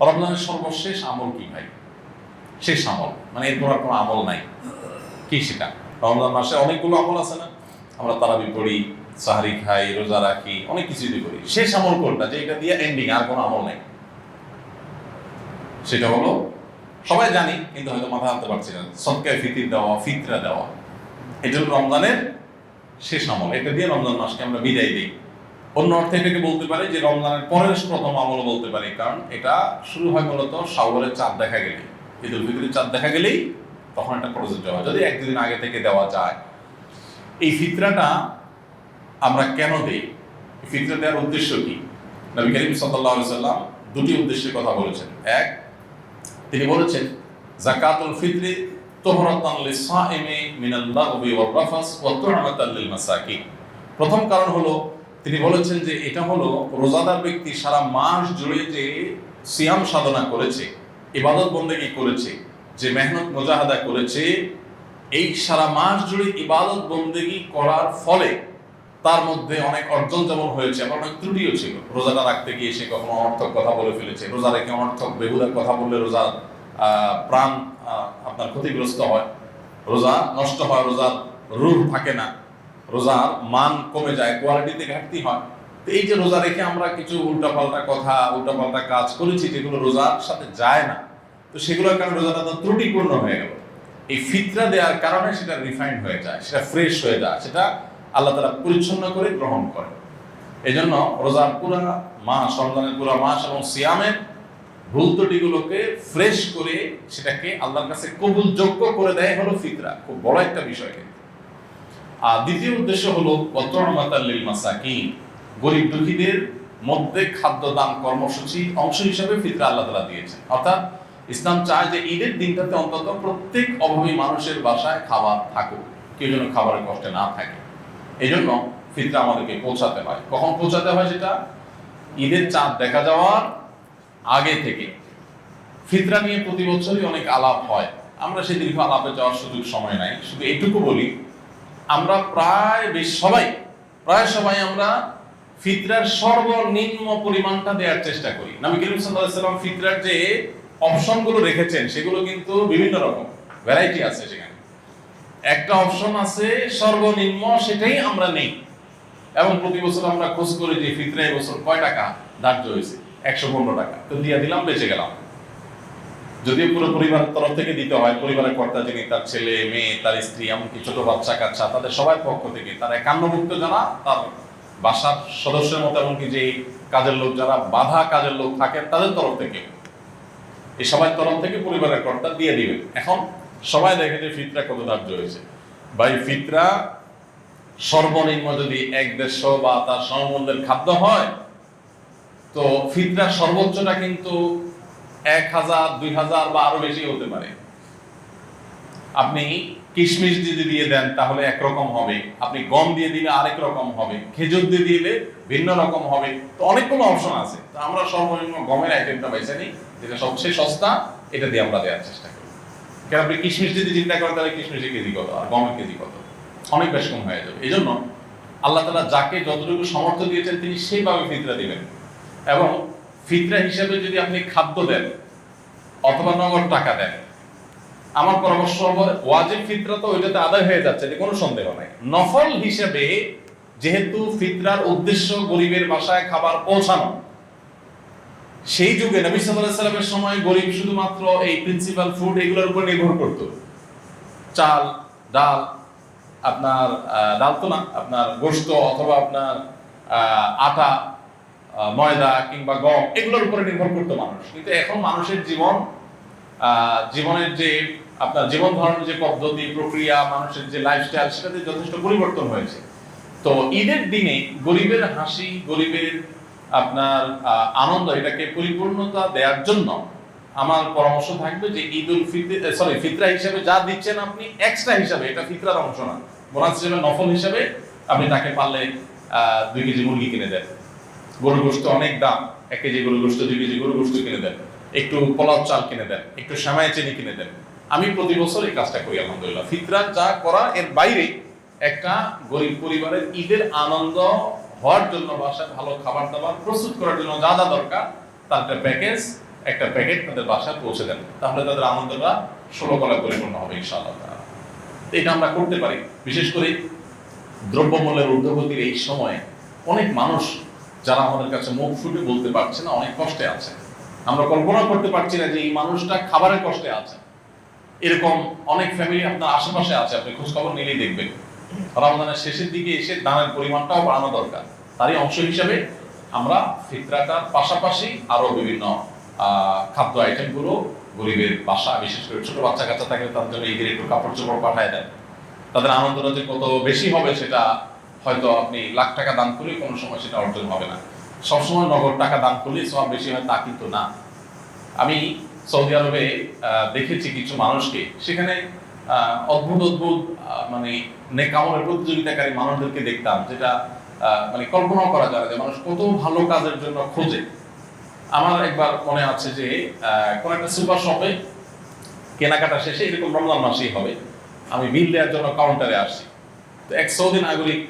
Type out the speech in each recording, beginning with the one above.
রমজানের সর্বশেষ আমল কি ভাই? শেষ আমল। মানে এরপর আর কোনো আমল নাই। কি সেটা? রমজান মাসে অনেকগুলো আমল আছে না? আমরা তারাবি পড়ি, সাহারি খাই, রোজা রাখি, অনেক কিছু কিছুই করি। শেষ আমল কোনটা? যে এটা দিয়ে এন্ডিং আর কোনো আমল নেই। সেটা হলো, সবাই জানি, কিন্তু হয়তো মাথা আনতে পারছি না। সৎকায় ফিতির দেওয়া, ফিতরা দেওয়া। এটা হলো রমজানের শেষ আমল। এটা দিয়ে রমজান মাসকে আমরা বিদায় দিই। অন্য অর্থে এটাকে বলতে পারি যে রমজানের পরের প্রথম আমল বলতে পারি, কারণ এটা শুরু হয় মূলত সাগরের চাঁদ দেখা গেলে ঈদুল ফিতরের চাঁদ দেখা গেলেই তখন এটা প্রযোজ্য হয়। যদি এক দুদিন আগে থেকে দেওয়া যায়, এই ফিতরাটা আমরা কেন দিই? ফিতরা দেওয়ার উদ্দেশ্য কি? নবী করিম আলাইহি সাল্লাম দুটি উদ্দেশ্যের কথা বলেছেন। এক, তিনি বলেছেন, জাকাতুল ফিতরি তোহরাতান লিসাইমি মিনাল লাগবি ওয়ার রাফাস ওয়া তু'মাতান লিল মাসাকিন। প্রথম কারণ হলো তিনি বলেছেন যে এটা হলো রোজাদার ব্যক্তি সারা মাস জুড়ে যে সিয়াম সাধনা করেছে, ইবাদত বন্দেগী করেছে, যে মেহনত মুজাহাদা করেছে, এই সারা মাস জুড়ে ইবাদত বন্দেগী করার ফলে তার মধ্যে অনেক অর্জন যেমন হয়েছে, আবার অনেক ত্রুটিও ছিল। রোজাটা রাখতে গিয়ে সে কখনো অনর্থক কথা বলে ফেলেছে। রোজা রেখে অনর্থক বেহুদার কথা বললে রোজা প্রাণ আপনার ক্ষতিগ্রস্ত হয়। রোজা নষ্ট হয়, রোজার রূপ থাকে না। রোজার মান কমে যায় কোয়ালিটিতে ঘাটতি হয়। তো এই যে রোজা রেখে আমরা কিছু উল্টাপাল্টা কথা, উল্টাপাল্টা কাজ করেছি যেগুলো রোজার সাথে যায় না, তো সেগুলোর কারণে রোজাটা তো ত্রুটিপূর্ণ হয়ে গেল। এই ফিতরা দেওয়ার কারণে সেটা রিফাইন্ড হয়ে যায়, সেটা ফ্রেশ হয়ে যায়, সেটা আল্লাহ তালা পরিচ্ছন্ন করে গ্রহণ করে। এই জন্য রোজার পুরা মাস, রমজানের পুরা মাস এবং সিয়ামের ভুল ত্রুটিগুলোকে ফ্রেশ করে সেটাকে আল্লাহর কাছে কবুলযোগ্য করে দেয় হলো ফিতরা। খুব বড় একটা বিষয় কিন্তু। আর দ্বিতীয় উদ্দেশ্য হলো গরিব দুঃখীদের মধ্যে খাদ্য দান কর্মসূচি অংশ হিসেবে ফিতরা আল্লাহ তালা দিয়েছেন। অর্থাৎ ইসলাম চায় যে ঈদের দিনটাতে অন্তত প্রত্যেক অভাবী মানুষের বাসায় খাবার থাকুক, কেউ যেন খাবারের কষ্টে না থাকে। এই জন্য ফিতরা আমাদেরকে পৌঁছাতে হয়। কখন পৌঁছাতে হয় সেটা? ঈদের চাঁদ দেখা যাওয়ার আগে থেকে। ফিতরা নিয়ে প্রতি বছরই অনেক আলাপ হয়। আমরা সেই দীর্ঘ আলাপে যাওয়ার সুযোগ সময় নাই। শুধু এইটুকু বলি আমরা প্রায় বেশ সবাই, প্রায় সবাই আমরা ফিতরার সর্বনিম্ন পরিমাণটা দেওয়ার চেষ্টা করি। নবী করিম ফিতরার যে অপশনগুলো রেখেছেন, সেগুলো কিন্তু বিভিন্ন রকম। ভ্যারাইটি আছে সেখানে। একটা অপশন আছে সর্বনিম্ন, সেটাই আমরা নেই। এবং প্রতি বছর আমরা খোঁজ করি যে ফিতরা বছর কয় টাকা ধার্য হয়েছে? একশো পনেরো টাকা। তো দিয়ে দিলাম, বেঁচে গেলাম। যদিও পুরো পরিবারের তরফ থেকে দিতে হয়, পরিবারের কর্তা যিনি, তার ছেলে, মেয়ে, তার স্ত্রী, এমনকি ছোট বাচ্চা কাচ্চা, তাদের সবাই পক্ষ থেকে তারা একান্নভুক্ত যারা, তার বাসার সদস্যের মতো, এমনকি যে কাজের লোক যারা, বাধা কাজের লোক থাকেন তাদের তরফ থেকে। এই সবার তরফ থেকে পরিবারের কর্তা দিয়ে দিবেন এখন সবাই দেখে যে ফিতরা কত ধার্য হয়েছে। ভাই, ফিতরা সর্বনিম্ন যদি এক দেড়শো বা তার সমমূল্যের খাদ্য হয়, তো ফিতরা সর্বোচ্চটা কিন্তু এক হাজার, দুই হাজার বা আরও বেশি হতে পারে। আপনি কিশমিশ যদি দিয়ে দেন, তাহলে একরকম হবে। আপনি গম দিয়ে দিলে আরেক রকম হবে। খেজুর দিয়ে দিলে ভিন্ন রকম হবে। তো অনেকগুলো অপশন আছে। তো আমরা সর্বনিম্ন গমের আইটেমটা বেছে নিই, যেটা সবচেয়ে সস্তা, এটা দিয়ে আমরা দেওয়ার চেষ্টা করি। কেন আপনি কিশমিশ যদি চিন্তা করেন, তাহলে কিশমিশের কেজি কত? আর গমের কেজি কত? অনেক বেশ কম হয়ে যাবে। এই জন্য আল্লাহ তালা যাকে যতটুকু সামর্থ্য দিয়েছেন, তিনি সেইভাবে ফিতরা দিবেন। এবং ফিতরা হিসাবে যদি আপনি খাদ্য দেন, অথবা নগদ টাকা দেন, আমার পরামর্শ হবে ওয়াজিব ফিতরা তো ওইটাতে আদায় হয়ে যাচ্ছে এতে কোনো সন্দেহ নাই। নফল হিসেবে যেহেতু ফিতরার উদ্দেশ্য গরিবের বাসায় খাবার পৌঁছানো, সেই যুগে নবী আলাইহি সাল্লামের সময় গরিব শুধুমাত্র এই প্রিন্সিপাল ফুড এগুলোর উপর নির্ভর করত। চাল, ডাল, আপনার ডাল তো না, আপনার গোশত অথবা আপনার আটা ময়দা কিংবা গম, এগুলোর উপরে নির্ভর করতো মানুষ। কিন্তু এখন মানুষের জীবন জীবনের যে আপনার জীবন ধারণের যে পদ্ধতি, প্রক্রিয়া, মানুষের যে লাইফস্টাইল সেটাতে যথেষ্ট পরিবর্তন হয়েছে। তো ঈদের দিনে গরিবের হাসি, গরিবের আপনার আনন্দ, এটাকে পরিপূর্ণতা দেওয়ার জন্য আমার পরামর্শ থাকবে যে ঈদ উল ফিতর সরি ফিতরা হিসেবে যা দিচ্ছেন আপনি এক্সট্রা হিসাবে, এটা ফিতরার অংশ না। বোনাস হিসেবে নফল হিসেবে আপনি তাকে পারলে দুই কেজি মুরগি কিনে দেন। গরুর গোস্ত অনেক দাম। এক কেজি গরু গোস্ত দুই কেজি গরু গোস্ত কিনে দেন। একটু পোলাও চাল কিনে দেন, একটু শ্যামাই চিনি কিনে দেন। আমি প্রতি বছর এই কাজটা করি, আলহামদুলিল্লাহ। ফিতরা যা করা, এর বাইরে একটা গরিব পরিবারের ঈদের আনন্দ হওয়ার জন্য, বাসায় ভালো খাবার দাবার প্রস্তুত করার জন্য যা যা দরকার তার একটা প্যাকেজ, একটা প্যাকেট তাদের বাসায় পৌঁছে দেন। তাহলে তাদের আনন্দটা ষোলো কলা পরিপূর্ণ হবে, ইনশাআল্লাহ এটা আমরা করতে পারি। বিশেষ করে দ্রব্যমূল্যের ঊর্ধ্বগতির এই সময়ে অনেক মানুষ যারা আমাদের কাছে মুখ ফুটে বলতে পারছে না, অনেক কষ্টে আছে। আমরা কল্পনা করতে পারছি না যে এই মানুষটা খাবারের কষ্টে আছে। এরকম অনেক ফ্যামিলি আপনার আশেপাশে আছে, আপনি খোঁজ খবর নিলেই দেখবেন। রমজানের শেষের দিকে এসে দানের পরিমাণটাও বাড়ানো দরকার। তারই অংশ হিসাবে আমরা ফিতরাটার পাশাপাশি আরও বিভিন্ন খাদ্য আইটেমগুলো গরিবের বাসা, বিশেষ করে ছোট বাচ্চা কাচ্চা থাকলে তাদের জন্য ঈদের একটু কাপড় চোপড় পাঠায় দেন। তাদের আনন্দটা যে কত বেশি হবে সেটা হয়তো আপনি লাখ টাকা দান করলে কোনো সময় সেটা অর্জন হবে না। সবসময় নগদ টাকা দান করলে সব বেশি হয়, তা কিন্তু না। আমি সৌদি আরবে দেখেছি কিছু মানুষকে, সেখানে অদ্ভুত অদ্ভুত মানে নেকামলের প্রতিযোগিতাকারী মানুষদেরকে দেখতাম, যেটা মানে কল্পনাও করা যায় যে মানুষ কত ভালো কাজের জন্য খোঁজে। আমার একবার মনে আছে যে কোন একটা সুপার শপে কেনাকাটা শেষে এরকম রমজান মাসেই হবে। আমি বিল দেওয়ার জন্য কাউন্টারে আসছি। তো এক সৌদি নাগরিক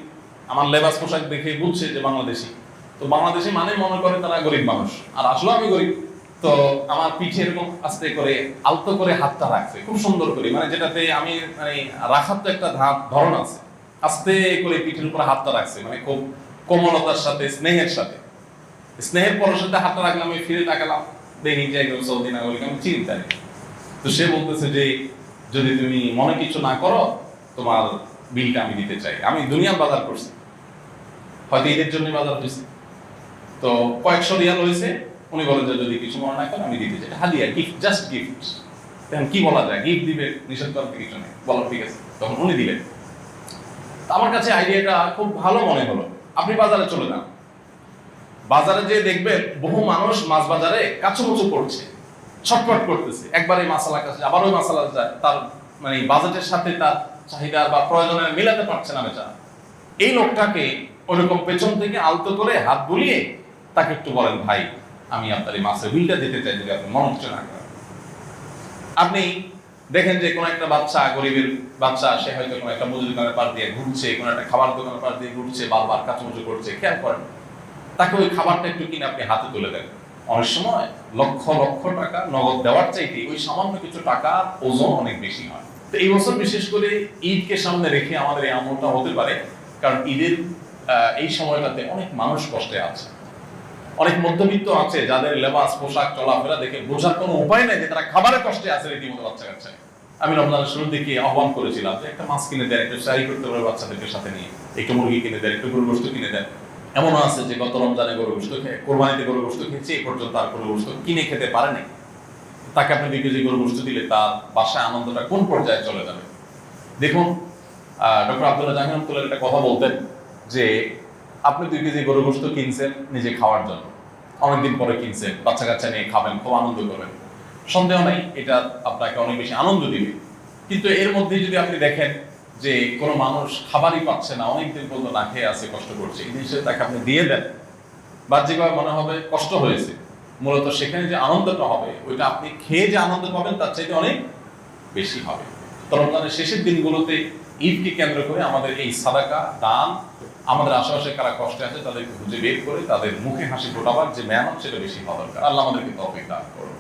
আমার লেবাস পোশাক দেখে বুঝছে যে বাংলাদেশি। তো বাংলাদেশি মানে মনে করে তারা গরিব মানুষ। আর আসলে আমি গরিব। তো আমার পিঠে এরকম আস্তে করে, আলতো করে হাতটা রাখছে। খুব সুন্দর করে। মানে যেটাতে আমি মানে রাখার তো একটা ধা- ধরন আছে। আস্তে করে পিঠের উপর হাতটা রাখছে। মানে খুব কোমলতার সাথে, স্নেহের সাথে। স্নেহের পরের সাথে হাতটা রাখলাম, আমি ফিরে তাকালাম। দেখি যে একজন সৌদি নাগরিক, আমি চিন্তা নেই। তো সে বলতেছে যে, যদি তুমি মনে কিছু না করো, তোমার বিলটা আমি দিতে চাই। আমি দুনিয়ার বাজার করছি। হয়তো ঈদের জন্য বাজার হয়েছে। তো কয়েকশো রিয়াল হয়েছে, উনি বলেন যে যদি কিছু মনে না করেন, আমি দিতে চাই। হাদিয়া গিফট জাস্ট গিফট এখন কি বলা যায়? গিফট দিবে, নিষেধ করার কিছু নেই। বলো, ঠিক আছে। তখন উনি দিলেন। আমার কাছে আইডিয়াটা খুব ভালো মনে হলো। আপনি বাজারে চলে যান। বাজারে যে দেখবেন বহু মানুষ মাছ বাজারে কাছুমুচু করছে, ছটফট করতেছে। একবার মাসালা কাছে আবার ওই মাসালা যায়। তার মানে বাজেটের সাথে তার চাহিদা বা প্রয়োজনের মিলাতে পারছে না বেচারা। এই লোকটাকে ওরকম পেছন থেকে আলতো করে হাত বুলিয়ে তাকে একটু বলেন, ভাই, আমি আপনার এই মাছের বিলটা দিতে চাই, যদি আপনি মন হচ্ছে না। করেন আপনি দেখেন যে কোনো একটা বাচ্চা, গরিবের বাচ্চা, সে হয়তো কোনো একটা মুদি দোকানের পার দিয়ে ঘুরছে, কোনো একটা খাবার দোকানের পার দিয়ে ঘুরছে, বারবার কাচুমুচু করছে, খেয়াল করেন। তাকে ওই খাবারটা একটু কিনে আপনি হাতে তুলে দেন। অনেক সময় লক্ষ লক্ষ টাকা নগদ দেওয়ার চাইতে ওই সামান্য কিছু টাকার ওজন অনেক বেশি হয়। তো এই বছর বিশেষ করে ঈদকে সামনে রেখে আমাদের এই আমলটা হতে পারে, কারণ ঈদের এই সময়টাতে অনেক মানুষ কষ্টে আছে। অনেক মধ্যবিত্ত আছে যাদের লেবাস, পোশাক, চলাফেরা দেখে বোঝার কোনো উপায় নেই যে তারা খাবারে কষ্টে আছে রীতিমতো বাচ্চা কাচ্চা আমি রমজানের শুরুর দিকে আহ্বান করেছিলাম যে একটা মাছ কিনে দেন, একটু শাড়ি করতে পারে বাচ্চাদেরকে সাথে নিয়ে। একটু মুরগি কিনে দেন, একটু গরু গোস্ত কিনে দেন। এমনও আছে যে গত রমজানে গরু গোস্ত খেয়ে, কোরবানিতে গরু গোস্ত খেয়েছে এই পর্যন্ত আর গরু গোস্ত কিনে খেতে পারেনি তাকে আপনি দুই কেজি গরু গোস্ত দিলে তার বাসায় আনন্দটা কোন পর্যায়ে চলে যাবে? দেখুন ডক্টর আব্দুল্লাহ জাহাঙ্গীর একটা কথা বলতেন যে আপনি দুই কেজি গরু গোস্ত কিনছেন নিজে খাওয়ার জন্য। অনেকদিন পরে কিনছেন বাচ্চা কাচ্চা নিয়ে খাবেন, খুব আনন্দ করবেন। সন্দেহ নাই, এটা আপনাকে অনেক বেশি আনন্দ দিবে। কিন্তু এর মধ্যে যদি আপনি দেখেন যে কোনো মানুষ খাবারই পাচ্ছে না, অনেকদিন পর্যন্ত না খেয়ে আছে, কষ্ট করছে, এই জিনিসটা তাকে আপনি দিয়ে দেন। বাহ্যিকভাবে মনে হবে কষ্ট হয়েছে। মূলত সেখানে যে আনন্দটা হবে, ওইটা আপনি খেয়ে যে আনন্দ পাবেন, তার চাইতে অনেক বেশি হবে। রমজানের শেষের দিনগুলোতে ঈদকে কেন্দ্র করে আমাদের এই সাদাকা দান আমাদের আশেপাশে কারা কষ্টে আছে তাদেরকে খুঁজে বের করে তাদের মুখে হাসি ফোটাবার যে মেহনত, সেটা বেশি হওয়া দরকার। আল্লাহ আমাদেরকে তফিক দান করুন।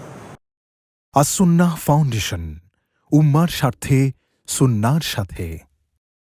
আসুন্না ফাউন্ডেশন, উম্মার স্বার্থে, সুন্নার সাথে।